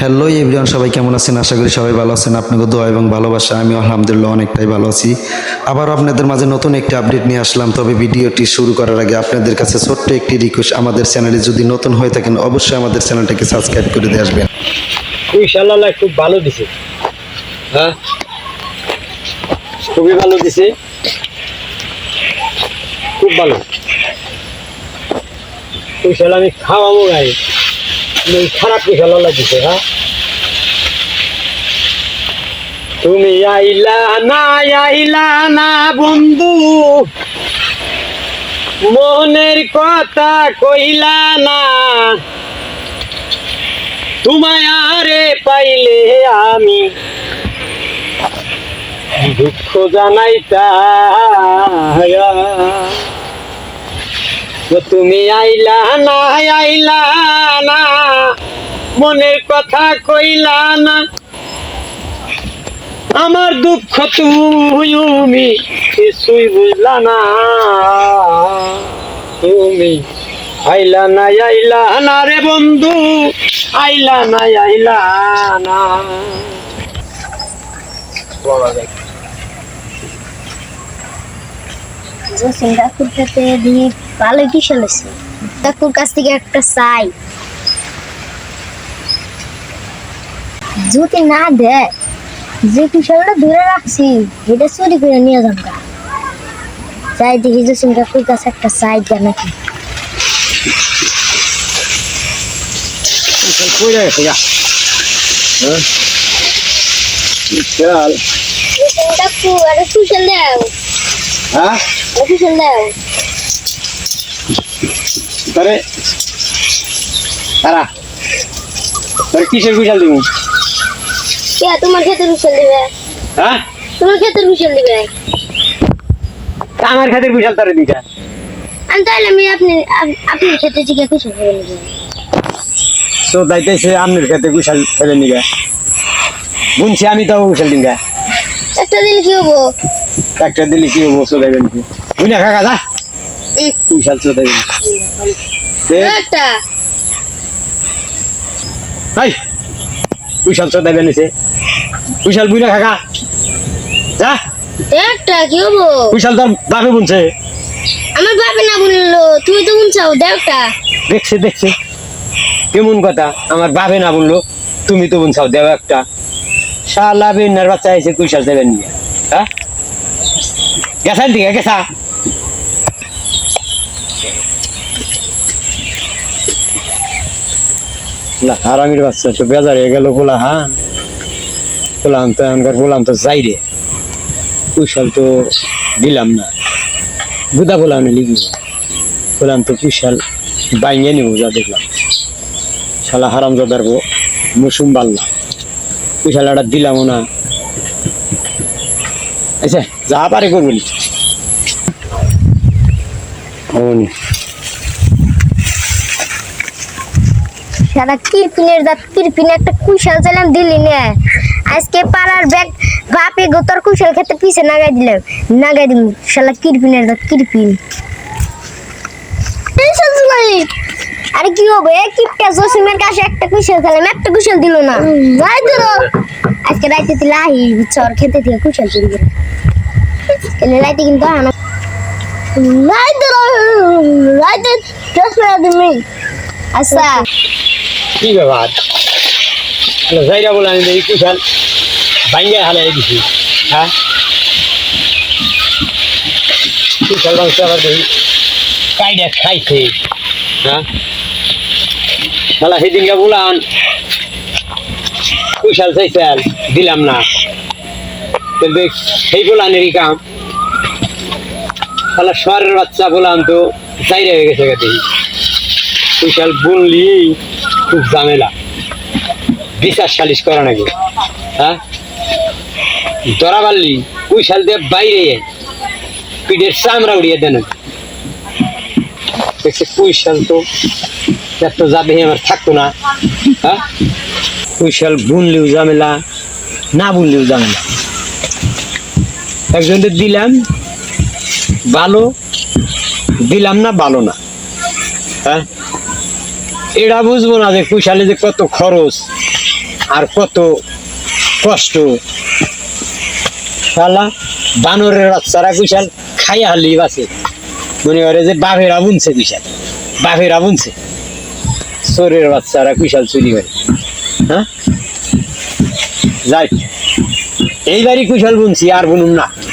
Hello everyone সবাই কেমন আছেন? আশা করি সবাই ভালো আছেন। আপনাকে দোয়া এবং ভালোবাসা আমি আলহামদুলিল্লাহ অনেকটাই ভালো আছি। আবার আপনাদের মাঝে নতুন একটি আপডেট নিয়ে আসলাম, তবে ভিডিওটি শুরু করার আগে আপনাদের কাছে ছোট্ট একটি রিকোয়েস্ট আমাদের চ্যানেলে যদি নতুন হয়ে থাকেন, অবশ্যই আমাদের চ্যানেলটাকে সাবস্ক্রাইব করে দিয়ে আসবেন। ইনশাল্লাহ খুব ভালো দিছে। হ্যাঁ? খুবই ভালো দিছে। খুব ভালো। আমি খাওয়াবো গাই খারাপ ইনশাল্লাহ লাগছে হ্যাঁ? তুমি আইলা না আইলা না, বন্ধু। মনের কথা কইলা না। তোমায় আরে পাইলে আমি দুঃখ জানাইতা তুমি আইলা না আইলা না। মনের কথা কইলা না। আমার দুঃখ তুমি কিছুই বুঝলা না। তুমি আইলা না আইলা না রে বন্ধু, আইলা না আইলা না। জসিম কাকুর কাছে দিয়ে ভালো কি চলেছে কাকুর কাছ থেকে একটা চাই। যদি না দেয় যে কুশলটা ধরে রাখছি এটা চুরি করে নিয়ে যাব গা। চাই দেখি জসিম কাকুর কাছে একটা চাই দেয় নাকি। কইরা গেছে গা হ্যাঁ? চল হ্যাঁ? তারে? তারা? তারে কিসের বিশাল দিব? কে তোমার ক্ষেতের কুশল দিবে? হ্যাঁ? তোমার ক্ষেতের কুশল দিবে? আমার খাতির বিশাল তারে দিটা আমি তাহলে আমি আপনি আপ- আপনার ক্ষেত্রে থেকে কুশল করে তো দাইতেছে আমনের খাতে বিশাল ফেলে নিগা বুনছি আমি তো বিশাল দিন একটা দিন কি হব? একটা দিলি কি হব চোদাই বেনছি বুঝা খাকা যা। উম, বিশাল চোদাই একটা। হাই বিশাল চোদাই বেনেছে বিশাল বুঝা খাকা যা। একটা কি হব? বিশাল তোর বাপে বুনছে। আমার বাপে না বলল তুই তো শুনছাও দেখটা দেখছে দেখছে। কেমন কথা আমার বাপে না বলল তুমি তো বুনছাও দেও একটা। শালা বিনার বাচ্চা এসে কুইশাল দেবেন নিয়ে হ্যাঁ? গেছেন দিকে গেছা না হারামির বাচ্চা তো বেজার হয়ে গেল বলা হ্যাঁ বললাম তো এখনকার বললাম তো যাই রে কুইশাল তো দিলাম না বুদা বললাম না লিখব তো কুইশাল বাইঙে নিব যা দেখলাম শালা হারাম জাদার গো মুসুম বাল্লা কুইশাল একটা দিলামও না আচ্ছা যা পারে করবি অমনি। কিরপিনের দাঁত কিরপিনে একটা কুশাল চাইলাম দিলি নে। আজকে পাড়ার ব্যাগ বাপে গোতর কুশাল খেতে পিছে নাগাই দিলাম নাগাই দিম শালা কিরপিনের দাঁত কিরপিন। আরে কি হবে এ কিপটা জসিমের কাছে একটা কুশাল খেলাম একটা কুশাল দিল না। যাই ধরো আজকে রাইতে দিলে আহি চর খেতে দিয়ে কুশাল রাইতে কিন্তু আনা রাই ধরো রাইতে চশমা দিমি আচ্ছা। কি ব্যাপার? যাইরা বলে আমি দেখি কুশাল বাইঙ্গে হালাই দিছি। হ্যাঁ? কুশাল মাংস আবার দেখি। কাইডা খাইছে। হ্যাঁ? তাহলে সেদিনকে বলান। কুশাল চাইছেন, দিলাম না। সেই বলানেরই কাম। তাহলে শহরের বাচ্চা বলাম তো চাইরে হয়ে গেছে গা দেখি। কুশাল বুনলি খুব ঝামেলা। বিচার সালিশ করা নাকি? হ্যাঁ? ধরা পারলি কুশাল দিয়ে বাইরে। পিঠের চামড়া উড়িয়ে দেন দেখছে কুশাল তো এত যাবে আমার, থাকতো না। হ্যাঁ? কুশাল বুনলিও ঝামেলা, না বুনলিও ঝামেলা। একজনদের দিলাম ভালো, দিলাম না, ভালো না। হ্যাঁ? এটা বুঝব না যে কুশালে যে কত খরচ আর কত কষ্ট। শালা, বানরের বাচ্চারা কুশাল খাইয়া হালি বাসে মনে করে যে বাঘেরা বুনছে কুশাল বাঘেরা বুনছে। চোরের বাচ্চারা কুশাল চুরি করে। হ্যাঁ? যাই, এইবারই কুশাল বুনছি, আর বুনুম না।